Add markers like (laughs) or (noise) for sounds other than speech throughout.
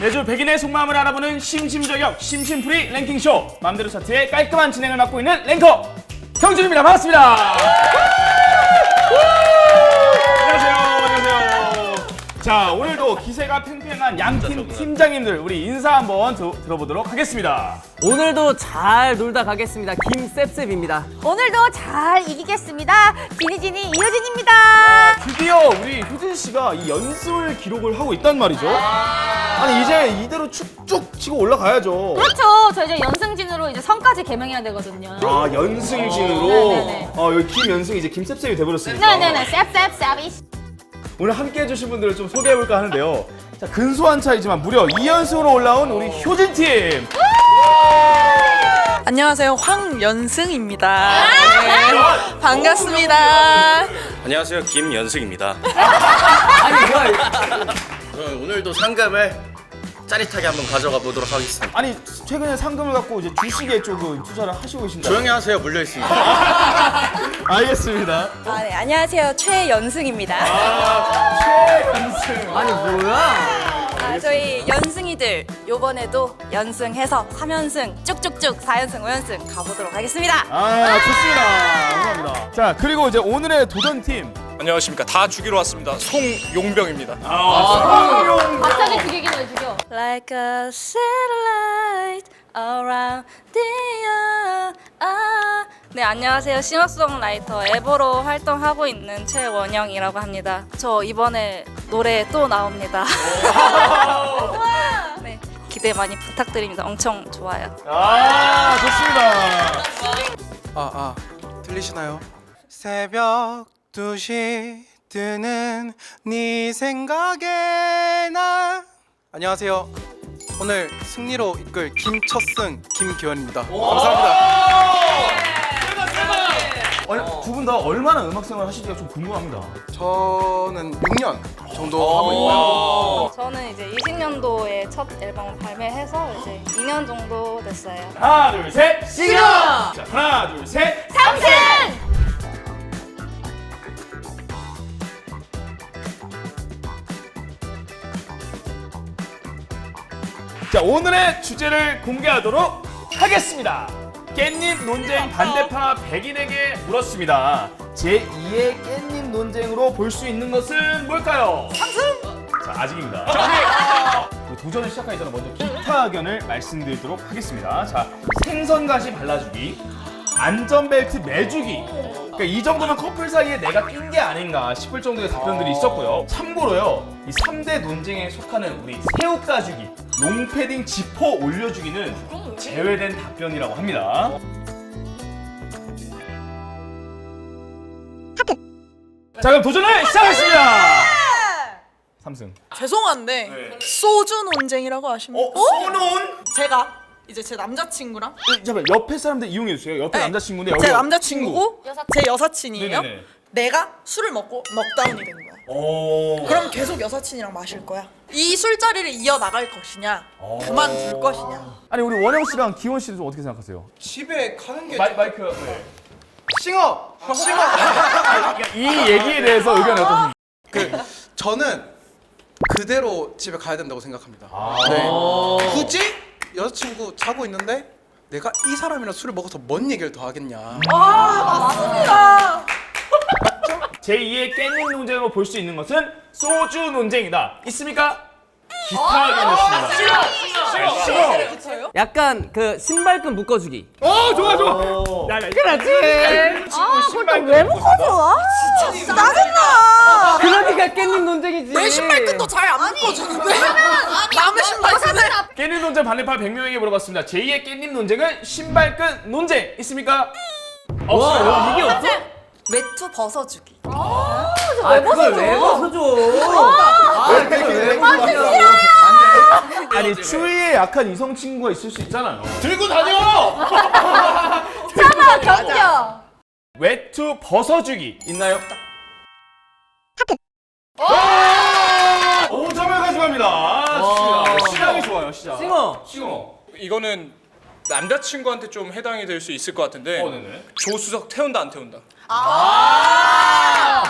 매주 백인의 속마음을 알아보는 심심저격 심심풀이 랭킹쇼. 맘대로 차트의 깔끔한 진행을 맡고 있는 랭커. 형준입니다. 반갑습니다 자 오늘도 기세가 팽팽한 양팀 팀장님들 우리 인사 한번 드- 들어보도록 하겠습니다 오늘도 잘 놀다 가겠습니다. 김셉셉입니다. 오늘도 잘 이기겠습니다. 지니지니 이효진입니다. 드디어 우리 효진 씨가 이 연습을 기록을 하고 있단 말이죠 아니 이제 이대로 쭉쭉 치고 올라가야죠 그렇죠. 저 이제 연승진으로 이제 성까지 개명해야 되거든요. 아 연승진으로 네네네. 어 여기 김연승이 이제 김셉셉이 돼버렸습니다 네네네. 쌉쌉 쌉이. 오늘 함께 해주신 분들을 좀 소개해볼까 하는데요. 자, 근소한 차이지만 무려 2연승으로 올라온 우리 효진팀. 안녕하세요. 황연승입니다. 네, 반갑습니다. 안녕하세요 김연승입니다. 저는 오늘도 상금을 짜릿하게 한번 가져가 보도록 하겠습니다. 아니, 최근에 상금을 갖고 이제 주식에 조금 투자를 하시고 계신다. 조용히 하세요 물려 있습니다. (laughs) 알겠습니다. 아, 네, 안녕하세요. 최연승입니다. 최연승. 아니 뭐야? 아, 저희 연승이들 요번에도 연승해서 3연승 쭉쭉쭉 4연승, 5연승 가보도록 하겠습니다. 아, 좋습니다. 감사합니다. 자, 그리고 이제 오늘의 도전 팀. 안녕하십니까 다 죽이러 왔습니다 송용병입니다 아, 갑자기 죽이기는 왜 죽여? Like a satellite around the earth. 아. 네, 안녕하세요. 싱어송라이터 에보로 활동하고 있는 최원영이라고 합니다. 저 이번에 노래 또 나옵니다. (laughs) 네, 기대 많이 부탁드립니다. 엄청 좋아요. 아, 좋습니다. 아, 아, 들리시나요? 새벽 2시 뜨는 네 생각에 나 안녕하세요. 오늘 승리로 이끌 김철승 김기현입니다. 감사합니다. 두 분 다 얼마나 음악 생활 하시는지가 좀 궁금합니다. 저는 6년 정도 하고 있고요. 저는 이제 20년도에 첫 앨범 발매해서 이제 2년 정도 됐어요. 하나, 둘, 셋. 시작! 자, 하나, 둘, 셋. 오늘의 주제를 공개하도록 하겠습니다. 깻잎 논쟁 반대파 백인에게 물었습니다. 제2의 깻잎 논쟁으로 볼 수 있는 것은 뭘까요? 상승! 자 아직입니다. 자, 우리 도전을 시작하기 전에 먼저 기타 의견을 말씀드리도록 하겠습니다. 자 생선가시 발라주기, 안전벨트 매주기. 그러니까 이 정도면 커플 사이에 내가 낀 게 아닌가 싶을 정도의 답변들이 있었고요. 참고로요, 이 3대 논쟁에 속하는 우리 새우 까주기, 롱패딩 지퍼 올려주기는 제외된 답변이라고 합니다. 자, 그럼 도전을 시작하겠습니다. 삼승. 죄송한데 네. 소주 논쟁이라고 아십니까? 어, 소논? 제가 이제 제 남자친구랑 어, 잠깐 옆에 사람들 이용해 주세요. 옆에 네. 남자친구인데 여기 제 남자친구고 제 여사친이에요. 네네네. 내가 술을 먹고 넉다운이 된 거야. 오. 그럼 계속 여사친이랑 마실 거야. 이 술자리를 이어 나갈 것이냐, 그만둘 것이냐. 아니 우리 원영 씨랑 기원 씨는 좀 어떻게 생각하세요? 집에 가는 게 마이, 마이크. 네. 싱어! 싱어! (laughs) 이 얘기에 대해서 의견이 어떠신지? 그 저는 그대로 집에 가야 된다고 생각합니다. 아. 네. 굳이 여자친구 자고 있는데 내가 이 사람이랑 술을 먹어서 뭔 얘기를 더 하겠냐. 제2의 깻잎 논쟁으로 볼 수 있는 것은 소주 논쟁이다. 있습니까? 기타 의견이었습니다. 싫어. 싫어. 약간 그 신발끈 묶어주기. 어, 좋아, 좋아. 야, 야, 그렇지. 아, 그걸 또왜 묶어줘? 아, 진짜 짜증나. 그러니까 깻잎 논쟁이지. 내 신발끈도 잘 안 묶어주는데 남의 신발끈을 깻잎 논쟁 반대파 100명에게 물어봤습니다. 제2의 깻잎 논쟁은 신발끈 논쟁 있습니까? 없어요. 와, 이게 없어? 외투 벗어주기. 아, 그걸 왜 벗어줘? 아, 그걸 왜 벗어줘? 아니 추위에 약한 이성 친구가 있을 수 있잖아요. 들고 다녀. (laughs) 참아, 견뎌. 외투 벗어주기 있나요? 5점을 가져갑니다. 아. 시작이 좋아요. 시작. 싱어. 싱어. 이거는 남자친구한테 좀 해당이 될 수 있을 것 같은데 어, 네네. 조수석 태운다 안 태운다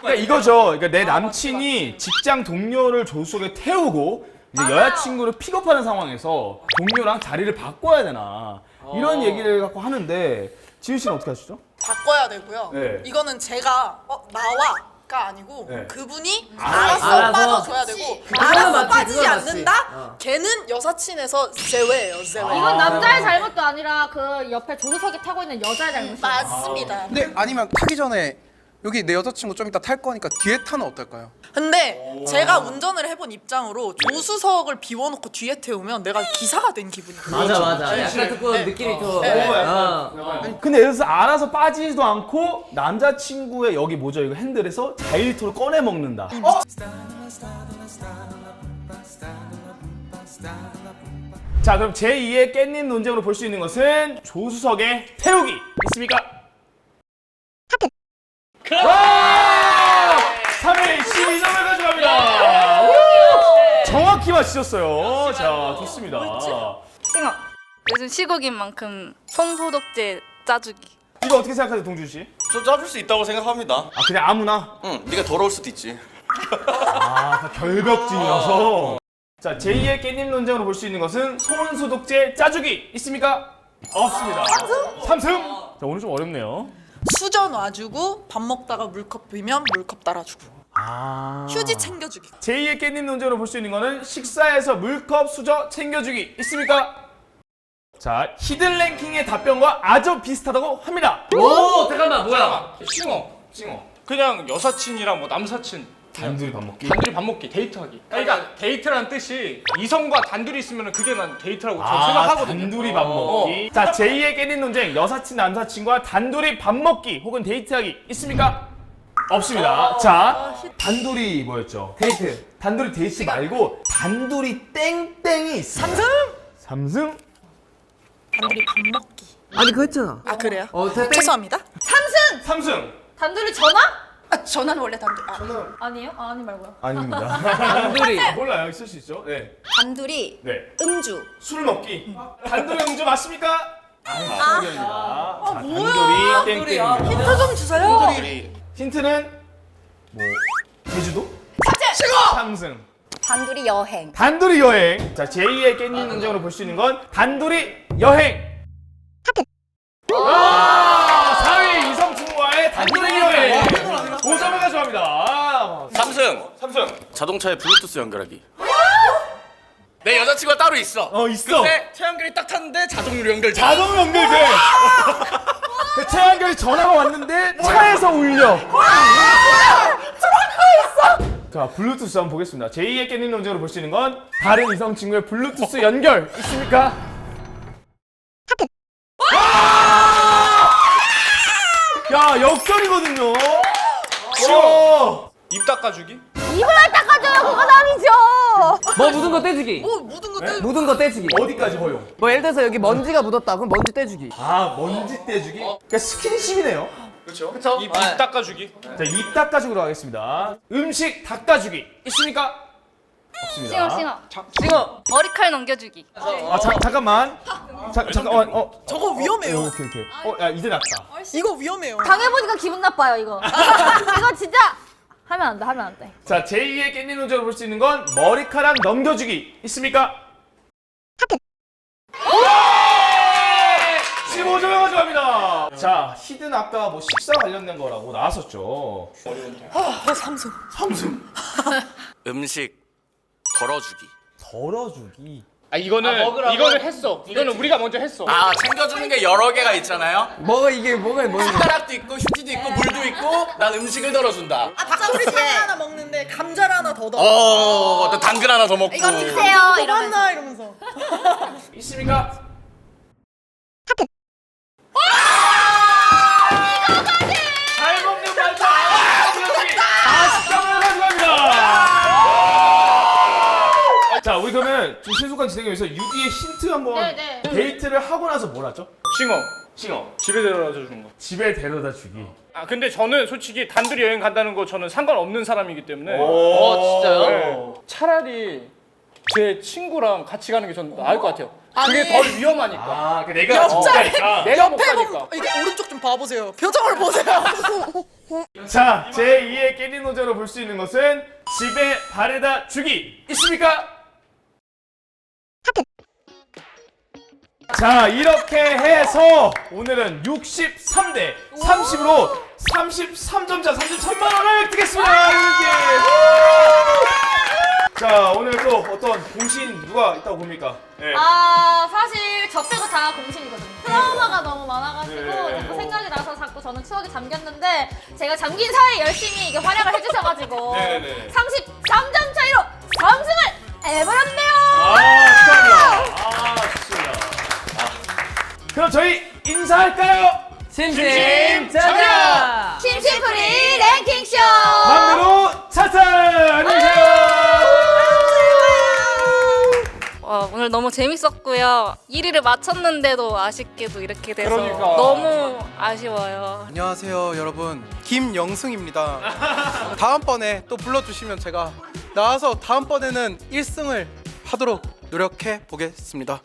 그러니까 이거죠. 그러니까 내 남친이 직장 동료를 조수석에 태우고 이제 여자친구를 픽업하는 상황에서 동료랑 자리를 바꿔야 되나 이런 얘기를 갖고 하는데 지우 씨는 어떻게 하시죠? 바꿔야 되고요. 네. 이거는 제가 어, 나와 가 아니고 네. 그분이 아, 알아서, 알아서. 빠져줘야 되고 그거는 알아서 맞지, 빠지지 그건 맞지. 않는다? 어. 걔는 여사친에서 제외예요, 제외. 이건 남자의 잘못도 아니라 그 옆에 조수석에 타고 있는 여자의 잘못이야. 맞습니다. 근데 아니면 타기 전에 여기 내 여자친구 좀 이따 탈 거니까 뒤에 타는 어떨까요? 근데 제가 운전을 해본 입장으로 조수석을 비워놓고 뒤에 태우면 내가 기사가 된 기분이. 맞아 맞아. 약간 조금 느낌이 좀. 네. 어. 근데 들어서 알아서 빠지지도 않고 남자친구의 여기 뭐죠 이거 핸들에서 자일리토를 꺼내 먹는다. 어? 자 그럼 제2의 깻잎 논쟁으로 볼 수 있는 것은 조수석의 태우기 있습니까? 와! 3회 12점을 가져갑니다. 우! 정확히 맞히셨어요. 자 좋습니다. 싱어. 요즘 시국인 만큼 손소독제 짜주기. 이거 어떻게 생각하세요 동준 씨? 저 짜줄 수 있다고 생각합니다. 아 그냥 아무나? 응, 네가 더러울 수도 있지. 아, 결벽증이어서. 자, 제2의 깻잎 논쟁으로 볼 수 있는 것은 손 소독제 짜주기 있습니까? 없습니다. 삼승. 자, 오늘 좀 어렵네요. 수저 놔주고 밥 먹다가 물컵 비면 물컵 따라주고 아. 휴지 챙겨주기. 제2의 깻잎 논쟁으로 볼 수 있는 거는 식사에서 물컵 수저 챙겨주기 있습니까? 자, 히든 랭킹의 답변과 아주 비슷하다고 합니다. 오 잠깐만 뭐야? 싱어 싱어 그냥 여사친이랑 뭐 남사친 단둘이 밥 먹기. 단둘이 밥 먹기 데이트하기 그러니까 데이트라는 뜻이 이성과 단둘이 있으면 그게 난 데이트라고 저는 아, 생각하거든요 단둘이 밥 먹기. 자, 제2의 깻잎 논쟁. 여사친, 남사친과 단둘이 밥 먹기 혹은 데이트하기 있습니까? 없습니다. 자, 단둘이 뭐였죠? 데이트. 단둘이 데이트 말고 단둘이 땡땡이. 삼승? 삼승? 단둘이 밥 먹기. 아니 그거 했잖아. 아 그래요? 어 태- 죄송합니다. 삼승. 단둘이 전화? 아, 전화는 원래 단둘. 아, 아니에요? 아, 아니 말고요. 아닙니다. (laughs) 단둘이. 몰라요. 있을 수 있죠. 네. 단둘이 네. 음주. 술 먹기. 단둘이 음주 맞습니까? 아닙니다. 아, 자, 단둘이 땡땡입니다. 힌트 좀 주세요. 우리 힌트는 뭐 제주도? 삼승. 단둘이 여행. 단둘이 여행. 자, 제2의 깻잎 논쟁으로 볼 수 있는 건 단둘이 여행. 아, 4위 이성친구와의 단둘이 여행. 5점을 가져갑니다. 아, 삼승 삼승. 자동차에 블루투스 연결하기. 내 여자친구가 따로 있어. 어, 있어. 근데 최연결이 딱 탔는데 자동으로 연결. 자동 연결돼. 그 최한결이 전화가 왔는데 차에서 울려. 자, 블루투스 한번 보겠습니다. 제2의 깻잎 논쟁으로 볼 수 있는 건 다른 이성 친구의 블루투스 연결 있습니까? 야, 역전이거든요. 와. 입 닦아주기 입을 닦 아니죠. 뭐 묻은 거 떼주기. 뭐 묻은 거 떼. 묻은 거 떼주기. 어디까지 허용? 뭐 예를 들어서 여기 먼지가 묻었다. 그럼 먼지 떼주기. 아, 먼지 떼주기? 그러니까 스킨십이네요. 그렇죠. 입, 입 닦아주기 자, 입 닦아주기로 하겠습니다. 음식 닦아주기 있습니까? 없습니다. 싱어 싱어. 싱어. 머리칼 넘겨주기. 아, 자, 잠깐만. 자, 잠깐만. 어, 저거 위험해요. 어, 오케이, 오케이. 어, 야, 이제 낫다. 이거 위험해요. 당해보니까 기분 나빠요, 이거. (laughs) 이거 진짜 하면 안 돼, 하면 안 돼. 자, 제2의 깻잎 논쟁으로 볼수 있는 건 머리카락 넘겨주기 있습니까? 15점을 가져갑니다. 자, 히든 아까 뭐 식사 관련된 거라고 나왔었죠. 아, 삼성. 삼승. (laughs) 음식 덜어주기. 덜어주기. 아 이거는 먹으라고? 이거는 했어 이거는 우리가 먼저 했어 아 챙겨주는 게 여러 개가 있잖아요. 뭐가 이게 뭐가 뭐가. 숟가락도 있고 휴지도 있고 물도 있고 난 음식을 덜어준다. 아까 우리 사과 하나 먹는데 감자를 하나 더 넣어. 어, 또 당근 하나 더 먹고. 이거 드세요. 이거 이러면서. 이러면서. (laughs) 있습니까? 진행을 위해서 유디의 힌트 한번 네, 네. 데이트를 하고 나서 뭘 하죠? 싱어 싱어. 집에 데려다 주는 거. 집에 데려다 주기. 아 근데 저는 솔직히 단둘이 여행 간다는 거 저는 상관없는 사람이기 때문에 어, 진짜요? 네. 차라리 제 친구랑 같이 가는 게 저는 나을 것 같아요. 그게 아니. 더 위험하니까. 아, 그 내가 옆자리. 진짜니까. 내가 못 옆에 가니까. 보면 이게 오른쪽 좀 봐보세요. 표정을 보세요. (laughs) 자, 제2의 깻잎 노제로 볼 수 있는 것은 집에 발에다 주기 있습니까? 자, 이렇게 해서 오늘은 63대 30으로 33점 차 33만 원을 획득했습니다. 이렇게. 자, 오늘 또 어떤 공신 누가 있다고 봅니까? 네. 아 사실 저 빼고 다 공신이거든요. 트라우마가 너무 많아가지고 네. 자꾸 생각이 나서 자꾸 저는 추억에 잠겼는데 제가 잠긴 사이 에 열심히 이게 활약을 해주셔가지고 네네네. 33점 차이로 3승을 해버렸네요. 그럼 저희 인사할까요? 심심 짜자. 심심풀이 랭킹쇼. 막내로 차트! 안녕히 계세요! 와, 오늘 너무 재밌었고요. 1위를 맞췄는데도 아쉽게도 이렇게 돼서 그러니까. 너무 아쉬워요. 안녕하세요 여러분 김영승입니다 다음번에 또 불러주시면 제가 나와서 다음번에는 1승을 하도록 노력해 보겠습니다